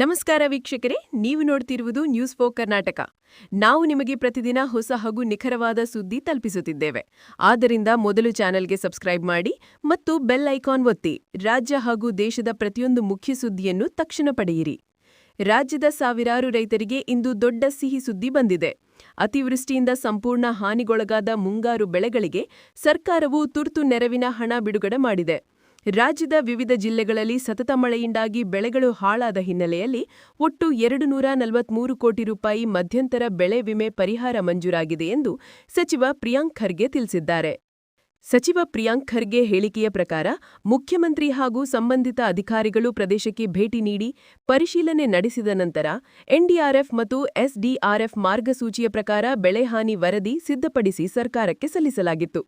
ನಮಸ್ಕಾರ ವೀಕ್ಷಕರೇ, ನೀವು ನೋಡ್ತಿರುವುದು ನ್ಯೂಸ್ ಫೋ ಕರ್ನಾಟಕ ನಾವು ನಿಮಗೆ ಪ್ರತಿದಿನ ಹೊಸ ಹಾಗೂ ನಿಖರವಾದ ಸುದ್ದಿ ತಲುಪಿಸುತ್ತಿದ್ದೇವೆ. ಆದ್ದರಿಂದ ಮೊದಲು ಚಾನೆಲ್ಗೆ ಸಬ್ಸ್ಕ್ರೈಬ್ ಮಾಡಿ ಮತ್ತು ಬೆಲ್ ಐಕಾನ್ ಒತ್ತಿ. ರಾಜ್ಯ ಹಾಗೂ ದೇಶದ ಪ್ರತಿಯೊಂದು ಮುಖ್ಯ ಸುದ್ದಿಯನ್ನು ತಕ್ಷಣ ಪಡೆಯಿರಿ. ರಾಜ್ಯದ ಸಾವಿರಾರು ರೈತರಿಗೆ ಇಂದು ದೊಡ್ಡ ಸಿಹಿ ಸುದ್ದಿ ಬಂದಿದೆ. ಅತಿವೃಷ್ಟಿಯಿಂದ ಸಂಪೂರ್ಣ ಹಾನಿಗೊಳಗಾದ ಮುಂಗಾರು ಬೆಳೆಗಳಿಗೆ ಸರ್ಕಾರವು ತುರ್ತು ನೆರವಿನ ಹಣ ಬಿಡುಗಡೆ ಮಾಡಿದೆ. ರಾಜ್ಯದ ವಿವಿಧ ಜಿಲ್ಲೆಗಳಲ್ಲಿ ಸತತ ಮಳೆಯಿಂದಾಗಿ ಬೆಳೆಗಳು ಹಾಳಾದ ಹಿನ್ನೆಲೆಯಲ್ಲಿ ಒಟ್ಟು ಎರಡು ನೂರ ನಲವತ್ಮೂರು ಕೋಟಿ ರೂಪಾಯಿ ಮಧ್ಯಂತರ ಬೆಳೆ ವಿಮೆ ಪರಿಹಾರ ಮಂಜೂರಾಗಿದೆ ಎಂದು ಸಚಿವ ಪ್ರಿಯಾಂಕ್ ಖರ್ಗೆ ತಿಳಿಸಿದ್ದಾರೆ. ಸಚಿವ ಪ್ರಿಯಾಂಕ್ ಖರ್ಗೆ ಹೇಳಿಕೆಯ ಪ್ರಕಾರ ಮುಖ್ಯಮಂತ್ರಿ ಹಾಗೂ ಸಂಬಂಧಿತ ಅಧಿಕಾರಿಗಳು ಪ್ರದೇಶಕ್ಕೆ ಭೇಟಿ ನೀಡಿ ಪರಿಶೀಲನೆ ನಡೆಸಿದ ನಂತರ ಎನ್ಡಿಆರ್ಎಫ್ ಮತ್ತು ಎಸ್ಡಿಆರ್ಎಫ್ ಮಾರ್ಗಸೂಚಿಯ ಪ್ರಕಾರ ಬೆಳೆಹಾನಿ ವರದಿ ಸಿದ್ಧಪಡಿಸಿ ಸರ್ಕಾರಕ್ಕೆ ಸಲ್ಲಿಸಲಾಗಿತ್ತು.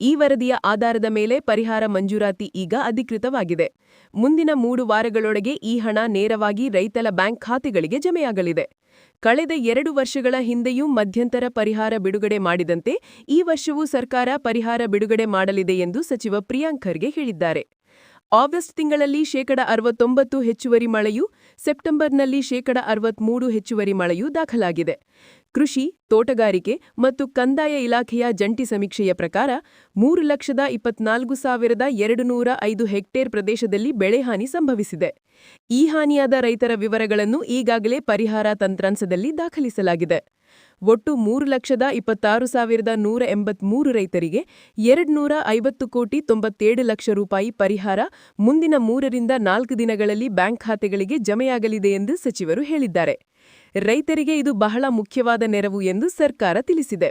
ಈ ವರದಿಯ ಆಧಾರದ ಮೇಲೆ ಪರಿಹಾರ ಮಂಜೂರಾತಿ ಈಗ ಅಧಿಕೃತವಾಗಿದೆ. ಮುಂದಿನ ಮೂರು ವಾರಗಳೊಳಗೆ ಈ ಹಣ ನೇರವಾಗಿ ರೈತರ ಬ್ಯಾಂಕ್ ಖಾತೆಗಳಿಗೆ ಜಮೆಯಾಗಲಿದೆ. ಕಳೆದ ಎರಡು ವರ್ಷಗಳ ಹಿಂದೆಯೂ ಮಧ್ಯಂತರ ಪರಿಹಾರ ಬಿಡುಗಡೆ ಮಾಡಿದಂತೆ ಈ ವರ್ಷವೂ ಸರ್ಕಾರ ಪರಿಹಾರ ಬಿಡುಗಡೆ ಮಾಡಲಿದೆ ಎಂದು ಸಚಿವ ಪ್ರಿಯಾಂಕ್ ಖರ್ಗೆ ಹೇಳಿದ್ದಾರೆ. ಆಗಸ್ಟ್ ತಿಂಗಳಲ್ಲಿ ಶೇಕಡ ಅರವತ್ತೊಂಬತ್ತು ಹೆಚ್ಚುವರಿ ಮಳೆಯು, ಸೆಪ್ಟೆಂಬರ್ನಲ್ಲಿ ಶೇಕಡ ಅರವತ್ಮೂರು ಹೆಚ್ಚುವರಿ ಮಳೆಯು ದಾಖಲಾಗಿದೆ. ಕೃಷಿ, ತೋಟಗಾರಿಕೆ ಮತ್ತು ಕಂದಾಯ ಇಲಾಖೆಯ ಜಂಟಿ ಸಮೀಕ್ಷೆಯ ಪ್ರಕಾರ, ಮೂರು ಲಕ್ಷದ ಇಪ್ಪತ್ನಾಲ್ಕು ಸಾವಿರದ ಎರಡು ನೂರ ಐದು ಹೆಕ್ಟೇರ್ ಪ್ರದೇಶದಲ್ಲಿ ಬೆಳೆಹಾನಿ ಸಂಭವಿಸಿದೆ. ಈ ಹಾನಿಯಾದ ರೈತರ ವಿವರಗಳನ್ನು ಈಗಾಗಲೇ ಪರಿಹಾರ ತಂತ್ರಾಂಶದಲ್ಲಿ ದಾಖಲಿಸಲಾಗಿದೆ. ಒಟ್ಟು ಮೂರು ಲಕ್ಷದ ಇಪ್ಪತ್ತಾರು ಸಾವಿರದ ನೂರ ಎಂಬತ್ಮೂರು ರೈತರಿಗೆ ಎರಡ್ನೂರ ಐವತ್ತು ಕೋಟಿ ತೊಂಬತ್ತೇಳು ಲಕ್ಷ ರೂಪಾಯಿ ಪರಿಹಾರ ಮುಂದಿನ ಮೂರರಿಂದ ನಾಲ್ಕು ದಿನಗಳಲ್ಲಿ ಬ್ಯಾಂಕ್ ಖಾತೆಗಳಿಗೆ ಜಮೆಯಾಗಲಿದೆ ಎಂದು ಸಚಿವರು ಹೇಳಿದ್ದಾರೆ. ರೈತರಿಗೆ ಇದು ಬಹಳ ಮುಖ್ಯವಾದ ನೆರವು ಎಂದು ಸರ್ಕಾರ ತಿಳಿಸಿದೆ.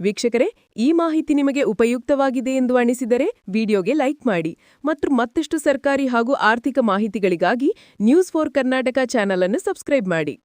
ವೀಕ್ಷಕರೇ, ಈ ಮಾಹಿತಿ ನಿಮಗೆ ಉಪಯುಕ್ತವಾಗಿದೆ ಎಂದು ಅನಿಸಿದರೆ ವಿಡಿಯೋಗೆ ಲೈಕ್ ಮಾಡಿ ಮತ್ತು ಮತ್ತಷ್ಟು ಸರ್ಕಾರಿ ಹಾಗೂ ಆರ್ಥಿಕ ಮಾಹಿತಿಗಳಿಗಾಗಿ ನ್ಯೂಸ್ ಫಾರ್ ಕರ್ನಾಟಕ ಚಾನಲ್ ಅನ್ನು ಸಬ್ಸ್ಕ್ರೈಬ್ ಮಾಡಿ.